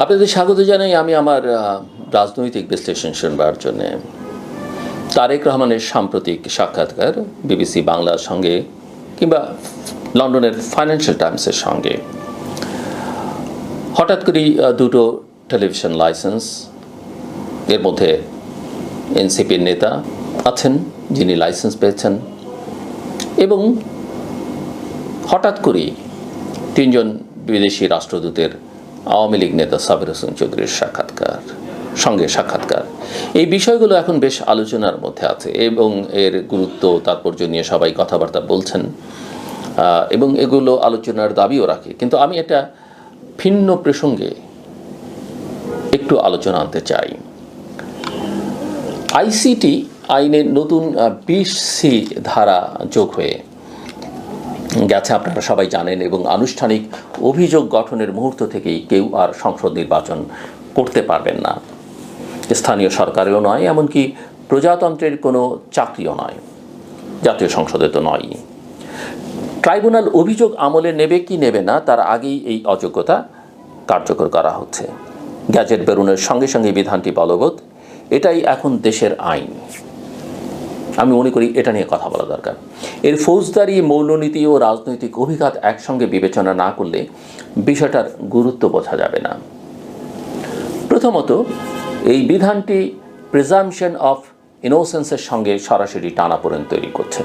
আপনাদের স্বাগত জানাই আমি আমার রাজনৈতিক বিশ্লেষণ শুনবার জন্যে। তারেক রহমানের সাম্প্রতিক সাক্ষাৎকার বিবিসি বাংলার সঙ্গে কিংবা লন্ডনের ফাইন্যান্সিয়াল টাইমসের সঙ্গে। হঠাৎ করেই দুটো টেলিভিশন লাইসেন্স, এর মধ্যে এনসিপির নেতা আছেন, যিনি লাইসেন্স পেয়েছেন, এবং হঠাৎ করেই তিনজন বিদেশি রাষ্ট্রদূতের আওয়ামী লীগ নেতা সাবির হোসেন চৌধুরীর সাক্ষাৎকার, সঙ্গে সাক্ষাৎকার। এই বিষয়গুলো এখন বেশ আলোচনার মধ্যে আছে এবং এর গুরুত্ব তাৎপর্য নিয়ে সবাই কথাবার্তা বলছেন এবং এগুলো আলোচনার দাবিও রাখে। কিন্তু আমি এটা ভিন্ন প্রসঙ্গে একটু আলোচনা আনতে চাই। আইসিটি আইনের নতুন বিশ সি ধারা যোগ হয়ে গেছে, আপনারা সবাই জানেন, এবং আনুষ্ঠানিক অভিযোগ গঠনের মুহূর্ত থেকেই কেউ আর সংসদ নির্বাচন করতে পারবেন না। স্থানীয় সরকারেও নয়, এমনকি প্রজাতন্ত্রের কোনো চাকরিও নয়। জাতীয় সংসদে তো নয় ট্রাইব্যুনাল অভিযোগ আমলে নেবে কি নেবে না, তার আগেই এই অযোগ্যতা কার্যকর করা হচ্ছে। গ্যাজেট বেরুনের সঙ্গে সঙ্গে বিধানটি বলবৎ, এটাই এখন দেশের আইন। আমি মনে করি এটা নিয়ে কথা বলা দরকার। এর ফৌজদারি, মৌলনীতি ও রাজনৈতিক অভিঘাত একসঙ্গে বিবেচনা না করলে বিষয়টার গুরুত্ব বোঝা যাবে না। প্রথমত, এই বিধানটি প্রিজামশন অফ ইনোসেন্সের সঙ্গে সরাসরি টানাপোড়েন তৈরি করছে।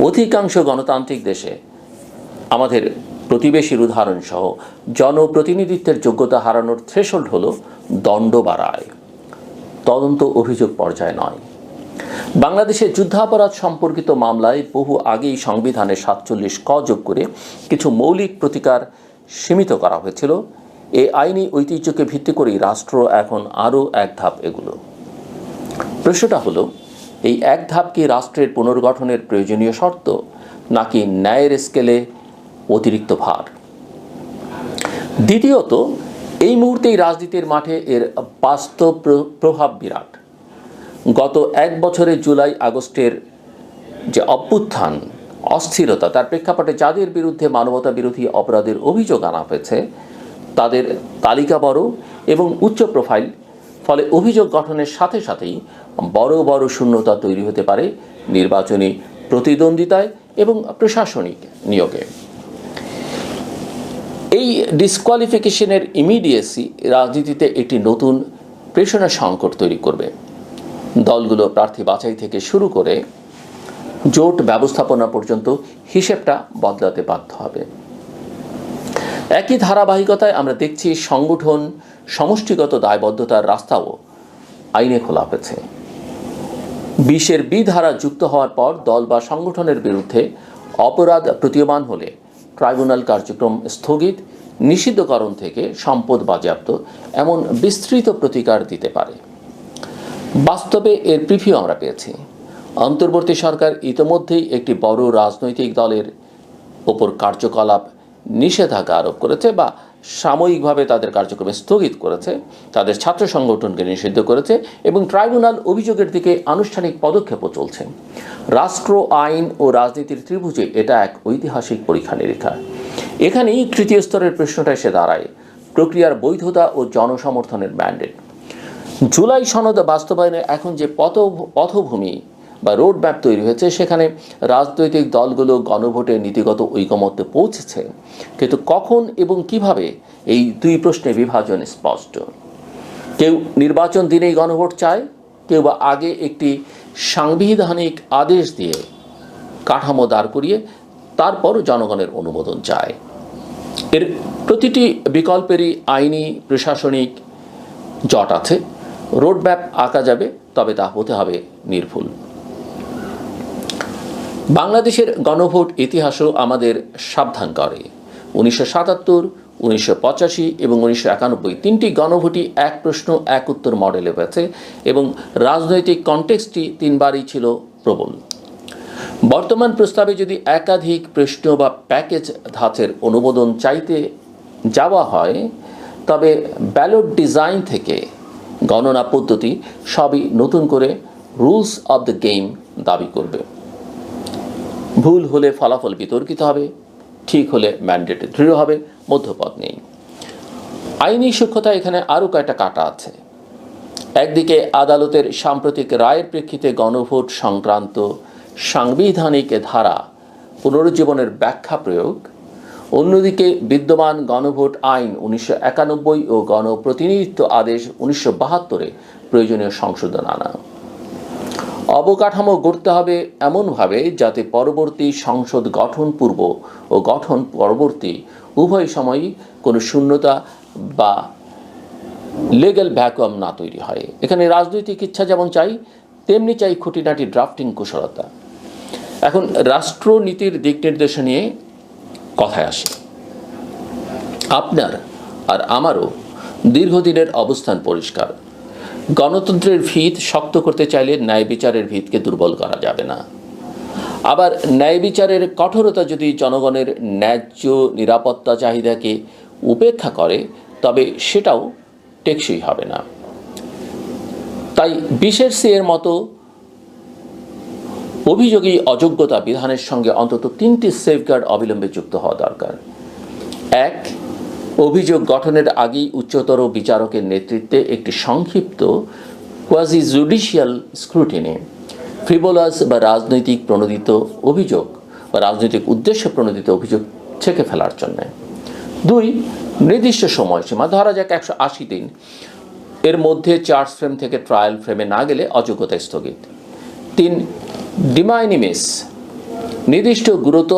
অধিকাংশ গণতান্ত্রিক দেশে আমাদের প্রতিবেশীর উদাহরণ সহ জনপ্রতিনিধিত্বের যোগ্যতা হারানোর থ্রেশোল্ড হল দণ্ড বাড়ায় তদন্ত অভিযোগ পর্যায়ে নয়। বাংলাদেশে যুদ্ধাপরাধ সম্পর্কিত মামলায় বহু আগেই সংবিধানে সাতচল্লিশ ক যোগ করে কিছু মৌলিক প্রতিকার সীমিত করা হয়েছিল। এই আইনি ঐতিহ্যকে ভিত্তি করেই রাষ্ট্র এখন আরও এক ধাপ এগুলো। প্রশ্নটা হলো, এই এক ধাপ কি রাষ্ট্রের পুনর্গঠনের প্রয়োজনীয় শর্ত, নাকি ন্যায়ের স্কেলে অতিরিক্ত ভার? দ্বিতীয়ত, এই মুহূর্তেই রাজনীতির মাঠে এর বাস্তব প্রভাব বিরাট। গত এক বছরে জুলাই আগস্টের যে অভ্যুত্থান, অস্থিরতা, তার প্রেক্ষাপটে যাদের বিরুদ্ধে মানবতা বিরোধী অপরাধের অভিযোগ আনা হয়েছে, তাদের তালিকা বড় এবং উচ্চ প্রোফাইল। ফলে অভিযোগ গঠনের সাথে সাথেই বড় বড় শূন্যতা তৈরি হতে পারে নির্বাচনী প্রতিদ্বন্দ্বিতায় এবং প্রশাসনিক নিয়োগে। এই ডিসকোয়ালিফিকেশনের ইমিডিয়েসি রাজনীতিতে একটি নতুন প্রেষণা সংকট তৈরি করবে। দলগুলো প্রার্থী বাছাই থেকে শুরু করে জোট ব্যবস্থাপনা পর্যন্ত হিসেবটা বদলাতে বাধ্য হবে। একই ধারাবাহিকতায় আমরা দেখছি সংগঠন সমষ্টিগত দায়বদ্ধতার রাস্তাও আইনে খোলা হয়েছে। বিশের বি ধারা যুক্ত হওয়ার পর দল বা সংগঠনের বিরুদ্ধে অপরাধ প্রতীয়মান হলে ট্রাইব্যুনাল কার্যক্রম স্থগিত, নিষিদ্ধকরণ থেকে সম্পদ বাজেয়াপ্ত, এমন বিস্তৃত প্রতিকার দিতে পারে। বাস্তবে এর প্রিভিউ আমরা পেয়েছি। অন্তর্বর্তী সরকার ইতোমধ্যেই একটি বড় রাজনৈতিক দলের ওপর কার্যকলাপ নিষেধাজ্ঞা আরোপ করেছে বা সাময়িকভাবে তাদের কার্যক্রমে স্থগিত করেছে, তাদের ছাত্র সংগঠনকে নিষিদ্ধ করেছে এবং ট্রাইব্যুনাল অভিযোগের দিকে আনুষ্ঠানিক পদক্ষেপও চলছে। রাষ্ট্র, আইন ও রাজনীতির ত্রিভুজে এটা এক ঐতিহাসিক পরীক্ষা নিরীক্ষা। এখানেই তৃতীয় স্তরের প্রশ্নটা এসে দাঁড়ায়। প্রক্রিয়ার বৈধতা ও জনসমর্থনের ম্যান্ডেট জুলাই সনদ বাস্তবায়নে এখন যে পথ পথভূমি বা রোড ম্যাপ তৈরি হয়েছে, সেখানে রাজনৈতিক দলগুলো গণভোটে নীতিগত ঐকমত্যে পৌঁছেছে। কিন্তু কখন এবং কীভাবে? এই দুই প্রশ্নে বিভাজন স্পষ্ট। কেউ নির্বাচন দিনেই গণভোট চায়, কেউ বা আগে একটি সাংবিধানিক আদেশ দিয়ে কাঠামো দাঁড় করিয়ে তারপর জনগণের অনুমোদন চায়। এর প্রতিটি বিকল্পেরই আইনি, প্রশাসনিক জট আছে। রোডম্যাপ আঁকা যাবে, তবে তা হতে হবে নির্ভুল। বাংলাদেশের গণভোট ইতিহাসও আমাদের সাবধান করে। উনিশশো সাতাত্তর, উনিশশো পঁচাশি এবং উনিশশো একানব্বই তিনটি গণভোটই এক প্রশ্ন, এক উত্তর মডেলে হয়েছে এবং রাজনৈতিক কনটেক্সটটি তিনবারই ছিল প্রবল। বর্তমান প্রস্তাবে যদি একাধিক প্রশ্ন বা প্যাকেজ ধাঁচের অনুমোদন চাইতে যাওয়া হয়, তবে ব্যালট ডিজাইন থেকে গণনা পদ্ধতি সবই নতুন করে রুলস অব দ্য গেম দাবি করবে। ভুল হলে ফলাফল বিতর্কিত হবে, ঠিক হলে ম্যান্ডেট দৃঢ় হবে, মধ্যপথ নেই। আইনি সূক্ষ্মতা এখানে আরও কয়েকটা কাটা আছে। একদিকে আদালতের সাম্প্রতিক রায়ের প্রেক্ষিতে গণভোট সংক্রান্ত সাংবিধানিক ধারা পুনরুজ্জীবনের ব্যাখ্যা প্রয়োগ অন্যদিকে বিদ্যমান গণভোট আইন উনিশশো একানব্বই ও গণপ্রতিনিধিত্ব আদেশ উনিশশো বাহাত্তরে প্রয়োজনীয় সংশোধন আনা। অবকাঠামো গড়তে হবে এমনভাবে যাতে পরবর্তী সংসদ গঠন পূর্ব ও গঠন পরবর্তী উভয় সময়ই কোনো শূন্যতা বা লিগ্যাল ভ্যাকুয়াম না তৈরি হয়। এখানে রাজনৈতিক ইচ্ছা যেমন চাই, তেমনি চাই খুঁটিনাটি ড্রাফটিং কুশলতা। এখন রাষ্ট্রনীতির দিক নির্দেশনা নিয়ে কথায় আসে। আপনার আর আমারও দীর্ঘদিনের অবস্থান পরিষ্কার। গণতন্ত্রের ভিত শক্ত করতে চাইলে ন্যায় বিচারের ভিতকে দুর্বল করা যাবে না। আবার ন্যায় বিচারের কঠোরতা যদি জনগণের ন্যায্য নিরাপত্তা চাহিদাকে উপেক্ষা করে, তবে সেটাও টেকসই হবে না। তাই বিশেষ সি এর মতো অভিযোগী অযোগ্যতা বিধানের সঙ্গে অন্তত তিনটি সেফগার্ড অবিলম্বে যুক্ত হওয়া দরকার। এক, অভিযোগ গঠনের আগেই উচ্চতর বিচারকের নেতৃত্বে একটি সংক্ষিপ্ত কোয়াজি জুডিশিয়াল স্ক্রুটিনি ফ্রিবোলাস বা রাজনৈতিক প্রণোদিত অভিযোগ বা রাজনৈতিক উদ্দেশ্য প্রণোদিত অভিযোগ ছেঁকে ফেলার জন্য। দুই, নির্দিষ্ট সময়সীমা, ধরা যাক একশো আশি দিন, এর মধ্যে চার্জ ফ্রেম থেকে ট্রায়াল ফ্রেমে না গেলে অযোগ্যতা স্থগিত। তিন ডিমাইনিমিস, নির্দিষ্ট গুরুত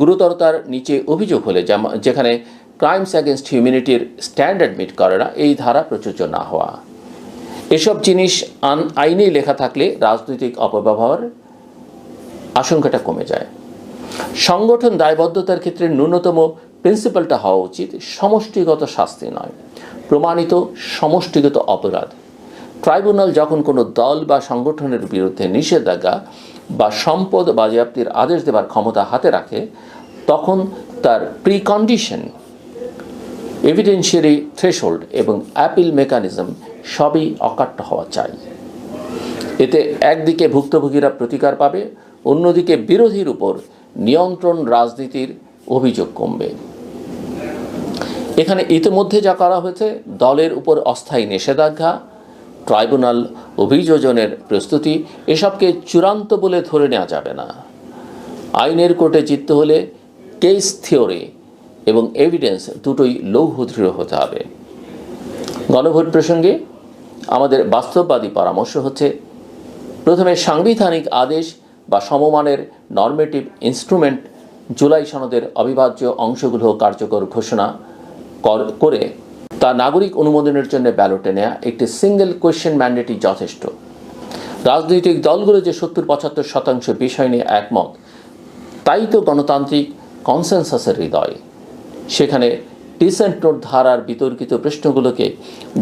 গুরুতরতার নিচে অভিযোগ হলে যেখানে ক্রাইমস অ্যাগেনস্ট হিউম্যানিটির স্ট্যান্ডার্ড মিট করে না, এই ধারা প্রযোজ্য না হওয়া। এসব জিনিস আইনে লেখা থাকলে রাজনৈতিক অপব্যবহার আশঙ্কাটা কমে যায়। সংগঠন দায়বদ্ধতার ক্ষেত্রে ন্যূনতম প্রিন্সিপালটা হওয়া উচিত। সমষ্টিগত শাস্তি নয়। প্রমাণিত সমষ্টিগত অপরাধ। ট্রাইব্যুনাল যখন কোনো দল বা সংগঠনের বিরুদ্ধে নিষেধাজ্ঞা বা সম্পদ বাজেয়াপ্তির আদেশ দেবার ক্ষমতা হাতে রাখে, তখন তার প্রিকন্ডিশন এভিডেন্সিয়ারি থ্রেশোল্ড এবং অ্যাপিল মেকানিজম সবই অকাট্য হওয়া চাই। এতে একদিকে ভুক্তভোগীরা প্রতিকার পাবে, অন্যদিকে বিরোধীর উপর নিয়ন্ত্রণ রাজনীতির অভিযোগ কমবে। এখানে ইতিমধ্যে যা করা হয়েছে, দলের উপর অস্থায়ী নিষেধাজ্ঞা ট্রাইব্যুনাল অভিযোজনের প্রস্তুতি এসবকে চূড়ান্ত বলে ধরে নেওয়া যাবে না। আইনের কোর্টে জিততে হলে কেস থিওরি এবং এভিডেন্স দুটোই লৌহ দৃঢ় হতে হবে। গণভোট প্রসঙ্গে আমাদের বাস্তববাদী পরামর্শ হচ্ছে, প্রথমে সাংবিধানিক আদেশ বা সমমানের নর্মেটিভ ইনস্ট্রুমেন্ট জুলাই সনদের অবিভাজ্য অংশগুলো কার্যকর ঘোষণা কর- করে তা নাগরিক অনুমোদনের জন্য ব্যালটে নেওয়া একটি সিঙ্গেল কোয়েশ্চেন ম্যান্ডেটই যথেষ্ট। রাজনৈতিক দলগুলো যে সত্তর পঁচাত্তর শতাংশ বিষয় নিয়ে একমত, তাই তো গণতান্ত্রিক কনসেনসাসের হৃদয়। সেখানে ডিসেন্ট নোট ধারার বিতর্কিত প্রশ্নগুলোকে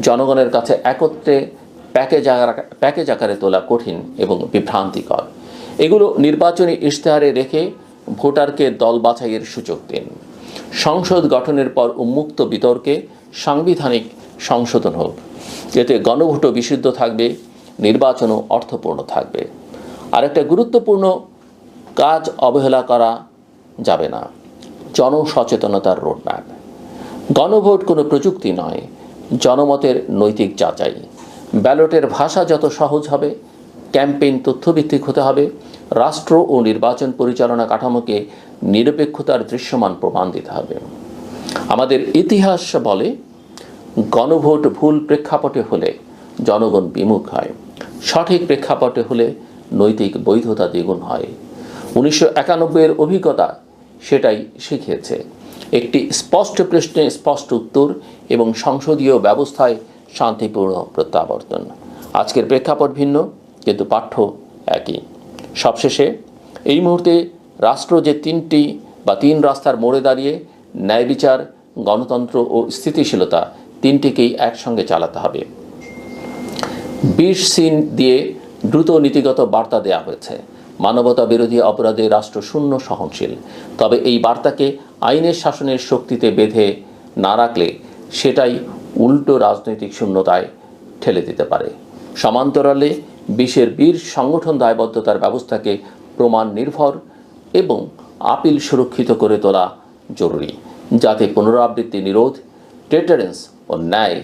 জনগণের কাছে একত্রে প্যাকেজ প্যাকেজ আকারে তোলা কঠিন এবং বিভ্রান্তিকর। এগুলো নির্বাচনী ইশতেহারে রেখে ভোটারকে দল বাছাইয়ের সুযোগ দিন। সংসদ গঠনের পর উন্মুক্ত বিতর্কে সাংবিধানিক সংশোধন হোক। এতে গণভোটও বিশুদ্ধ থাকবে, নির্বাচনও অর্থপূর্ণ থাকবে। আরেকটা গুরুত্বপূর্ণ কাজ অবহেলা করা যাবে না। জনসচেতনতার রোডম্যাপ। গণভোট কোনো প্রযুক্তি নয়, জনমতের নৈতিক যাচাই। ব্যালটের ভাষা যত সহজ হবে, ক্যাম্পেইন তথ্যভিত্তিক হতে হবে, রাষ্ট্র ও নির্বাচন পরিচালনা কাঠামোকে নিরপেক্ষতার দৃশ্যমান প্রমাণ দিতে হবে। আমাদের ইতিহাস বলে গণভোট ভুল প্রেক্ষাপটে হলে জনগণ বিমুখ হয়। সঠিক প্রেক্ষাপটে হলে নৈতিক বৈধতা দ্বিগুণ হয়। উনিশশো একানব্বইয়ের অভিজ্ঞতা সেটাই শিখিয়েছে। একটি স্পষ্ট প্রশ্নে স্পষ্ট উত্তর এবং সংসদীয় ব্যবস্থায় শান্তিপূর্ণ প্রত্যাবর্তন। আজকের প্রেক্ষাপট ভিন্ন, কিন্তু পাঠ্য একই। সবশেষে, এই মুহূর্তে রাষ্ট্র যে তিনটি বা তিন রাস্তার মোড়ে দাঁড়িয়ে ন্যায় বিচার গণতন্ত্র ও স্থিতিশীলতা তিনটিকেই একসঙ্গে চালাতে হবে। বিশ সিন দিয়ে দ্রুত নীতিগত বার্তা দেওয়া হয়েছে। মানবতা বিরোধী অপরাধে রাষ্ট্র শূন্য সহনশীল। তবে এই বার্তাকে আইনের শাসনের শক্তিতে বেঁধে না রাখলে সেটাই উল্টো রাজনৈতিক শূন্যতায় ঠেলে দিতে পারে। সমান্তরালে বিশ্বের বীর সংগঠন দায়বদ্ধতার ব্যবস্থাকে প্রমাণ নির্ভর এবং আপিল সুরক্ষিত করে তোলা জরুরি, যাতে পুনরাবৃত্তি নিরোধ টেটারেন্স ও ন্যায়